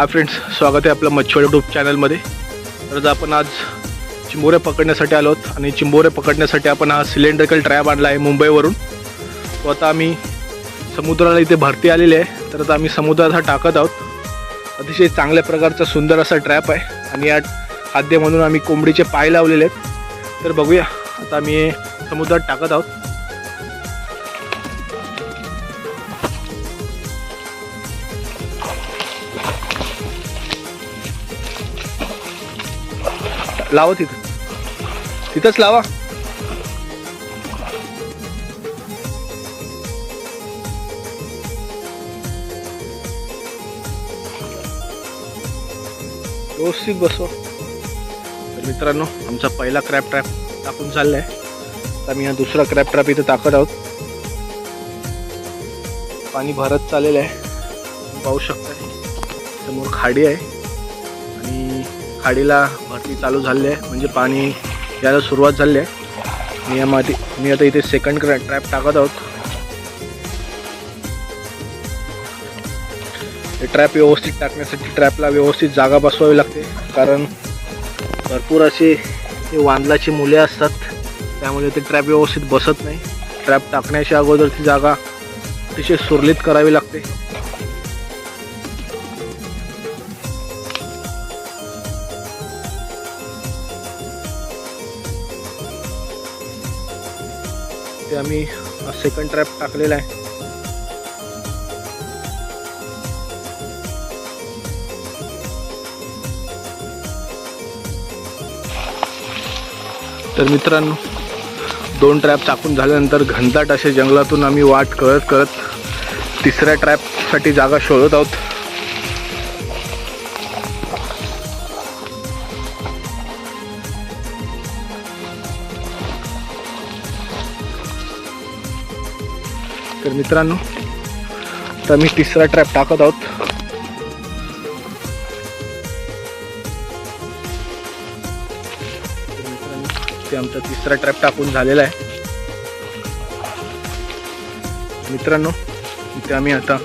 हा फ्रेंड्स स्वागत आहे आपलं मच्छी यूट्यूब चॅनलमध्ये तर आपण आज चिंबोरे पकडण्यासाठी आलो आहोत आणि चिंबोरे पकडण्यासाठी आपण हा सिलेंड्रिकल ट्रॅप आणला आहे मुंबईवरून. तो आता आम्ही समुद्राला इथे भरती आलेली आहे. तर आता आम्ही समुद्रात हा टाकत आहोत. अतिशय चांगल्या प्रकारचा सुंदर असा ट्रॅप आहे आणि या खाद्य म्हणून आम्ही कोंबडीचे पाय लावलेले आहेत. तर बघूया आता आम्ही समुद्रात टाकत आहोत. लावा तिथं. तिथंच लावा. व्यवस्थित बसव. तर मित्रांनो आमचा पहिला क्रॅप ट्रॅप टाकून चालला आहे तर आम्ही हा दुसरा क्रॅप ट्रॅप इथं टाकत आहोत. पाणी भरत चाललेलं आहे. पाहू शकता. समोर खाडी आहे. खाडीला भरती चालू झाली आहे. म्हणजे पाणी यायला सुरुवात झाली आहे. मी यामध्ये मी आता इथे सेकंड क्रॅ ट्रॅप टाकत आहोत. हे ट्रॅप व्यवस्थित टाकण्यासाठी ट्रॅपला व्यवस्थित जागा बसवावी लागते. कारण भरपूर असे वांदलाची मुले असतात. त्यामुळे ते ट्रॅप व्यवस्थित बसत नाही. ट्रॅप टाकण्याच्या अगोदर ती जागा अतिशय सुरळीत करावी लागते. ते आम्ही सेकंड ट्रॅप टाकलेला आहे. तर मित्रांनो दोन ट्रॅप टाकून झाल्यानंतर घनदाट असे जंगलातून आम्ही वाट करत करत तिसऱ्या ट्रॅपसाठी जागा शोधत आहोत. तर मित्रांनो तर मी तिसरा ट्रॅप टाकत आहोत. ते आमचा तिसरा ट्रॅप टाकून झालेला आहे. मित्रांनो इथे आम्ही आता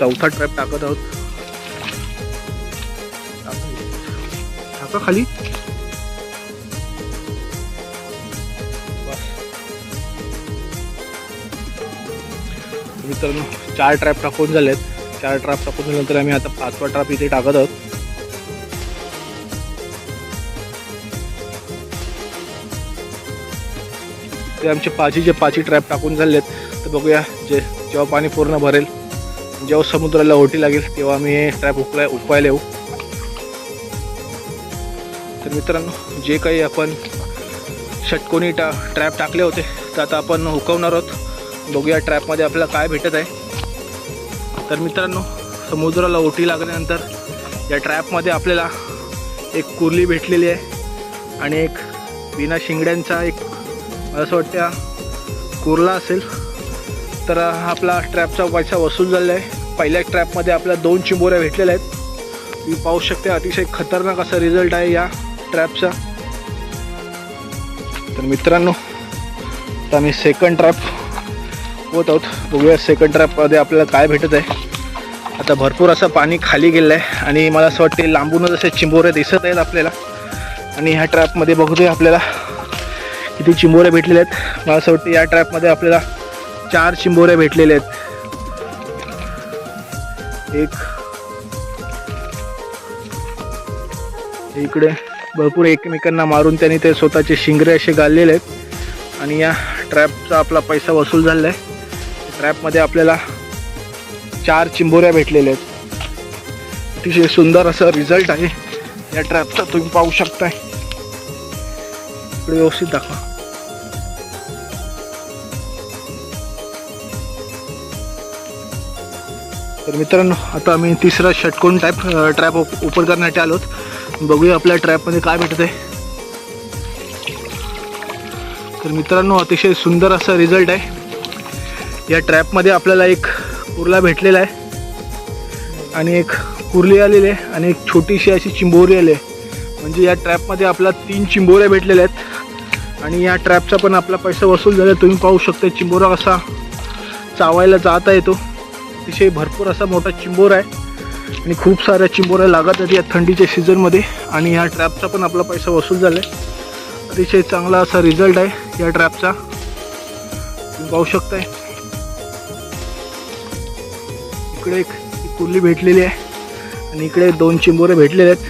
चौथा ट्रॅप टाकत आहोत. टाका खाली. मित्रांनो चार ट्रॅप टाकून झालेत. चार ट्रॅप टाकून झाल्यानंतर आम्ही आता पाचवा ट्रॅप इथे टाकत आहोत. ते आमचे पाचही जे पाचही ट्रॅप टाकून झालेत. तर बघूया जे जेव्हा पाणी पूर्ण भरेल जेव्हा समुद्राला ओटी लागेल तेव्हा आम्ही हे ट्रॅप उकलाय उकवायला येऊ. तर मित्रांनो जे काही आपण षटकोनी टा ट्रॅप टाकले होते तर आता आपण हुकवणार आहोत. बघूया ट्रॅपमध्ये आपल्याला काय भेटत आहे. तर मित्रांनो समुद्राला ओटी लागल्यानंतर या ट्रॅपमध्ये आपल्याला एक कुर्ली भेटलेली आहे आणि एक बिना शिंगड्यांचा एक मला असं वाटतं कुर्ला असेल. तर हा आपला ट्रॅपचा पैसा वसूल झालेला आहे. पहिल्या ट्रॅपमध्ये आपल्याला दोन चिंबोऱ्या भेटलेल्या आहेत. तुम्ही पाहू शकते अतिशय खतरनाक असा रिझल्ट आहे या ट्रॅपचा तर मित्रांनो आता आम्ही सेकंड ट्रॅप होत आहोत. बघूया सेकंड ट्रॅपमध्ये आपल्याला काय भेटत आहे. आता भरपूर असं पाणी खाली गेलं आहे आणि मला असं वाटते लांबूनच असे चिंबोरे दिसत आहेत आपल्याला. आणि ह्या ट्रॅपमध्ये बघतोय आपल्याला किती चिंबोरे भेटलेले आहेत. मला असं वाटतं या ट्रॅपमध्ये आपल्याला चार चिंबोरे भेटलेले आहेत. एक इकडे भरपूर एकमेकांना मारून त्यांनी ते स्वतःचे शिंगरे असे गाळलेले आहेत. आणि या ट्रॅपचा आपला पैसा वसूल झालेला आहे. ट्रॅपमध्ये आपल्याला चार चिंबोऱ्या भेटलेल्या आहेत. अतिशय सुंदर असं रिझल्ट आहे. या ट्रॅपचा तुम्ही पाहू शकताय. इकडे व्यवस्थित दाखवा. तर मित्रांनो आता आम्ही तिसरा षटकोन टाईप ट्रॅप ओपन करण्यासाठी आलोत. बघूया आपल्या ट्रॅपमध्ये काय भेटत आहे तर मित्रांनो अतिशय सुंदर असा रिझल्ट आहे. या ट्रॅपमध्ये आपल्याला एक कुर्ला भेटलेला आहे. आणि एक कुर्ली आलेली आहे आणि एक छोटीशी अशी चिंबोरी आली आहे. म्हणजे या ट्रॅपमध्ये आपल्याला तीन चिंबोऱ्या भेटलेल्या आहेत. आणि या ट्रॅपचा पण आपला पैसा वसूल झाला. तुम्ही पाहू शकता चिंबोरा कसा चावायला जाता येतो. अतिशय भरपूर असा मोठा चिंबोर आहे. आणि खूप साऱ्या चिंबोऱ्या लागत आहेत या थंडीच्या सीझनमध्ये आणि ह्या ट्रॅपचा पण आपला पैसा वसूल झाला आहे अतिशय चांगला असा रिझल्ट आहे या ट्रॅपचा तुम्ही पाहू शकताय. इकडे एक कुर्ली भेटलेली आहे. आणि इकडे दोन चिंबोरे भेटलेले आहेत.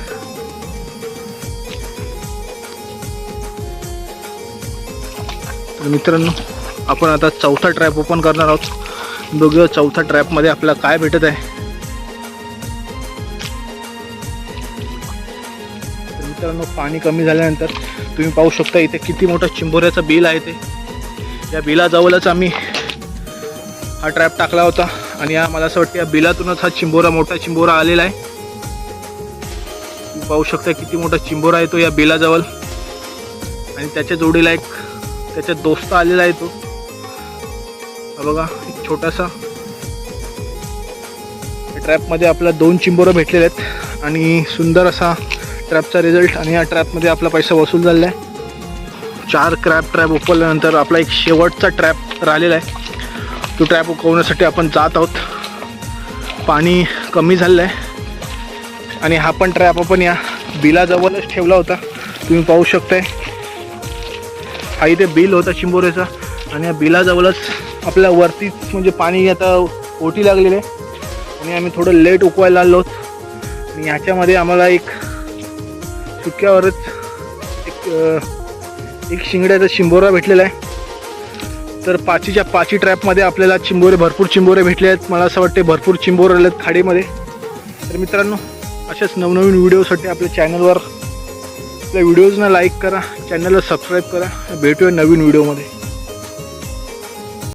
तर मित्रांनो आपण आता चौथा ट्रॅप ओपन करणार आहोत. दोघे चौथा ट्रॅपमध्ये आपल्याला काय भेटत आहे. तर मित्रांनो पाणी कमी झाल्यानंतर तुम्ही पाहू शकता इथे किती मोठा चिंबोऱ्याचं बिल आहे ते. या बिलाजवळच आम्ही हा ट्रॅप टाकला होता. आणि या मला असं वाटतं या बिलातूनच हा चिंबोरा मोठा चिंबोरा आलेला आहे. पाहू शकता किती मोठा चिंबोरा आहे तो या बिलाजवळ. आणि त्याच्या जोडीला एक त्याच्या दोस्त आलेला आहे तो. बघा एक छोटासा. ट्रॅपमध्ये आपला दोन चिंबोरं भेटलेले आहेत. आणि सुंदर असा ट्रॅपचा रिझल्ट आणि या ट्रॅपमध्ये आपला पैसा वसूल झालेला आहे. चार क्रॅप ट्रॅप उकळल्यानंतर आपला एक शेवटचा ट्रॅप राहिलेला आहे. तो ट्रॅप उकवण्यासाठी आपण जात आहोत. पाणी कमी झालेलं आहे आणि हा पण ट्रॅप आपण या बिलाजवळच ठेवला होता. तुम्ही पाहू शकताय. हा इथे बिल होता चिंबोऱ्याचा आणि या बिलाजवळच आपल्या वरतीच म्हणजे पाणी आता ओटी लागलेले आहे. आणि आम्ही थोडं लेट उकवायला आलो आहोत. आणि ह्याच्यामध्ये आम्हाला एक सुक्यावरच एक एक शिंगड्याचा शिंबोरा भेटलेला आहे. तर पाचीच्या पाची ट्रॅपमध्ये आपल्याला चिंबोरे भरपूर चिंबोरे भेटले आहेत. मला असं वाटते भरपूर चिंबोरे आले आहेत खाडीमध्ये. तर मित्रांनो अशाच नवनवीन व्हिडिओसाठी आपल्या चॅनलवर आपल्या व्हिडिओजना लाईक करा चॅनलला सबस्क्राईब करा. भेटूया नवीन व्हिडिओमध्ये.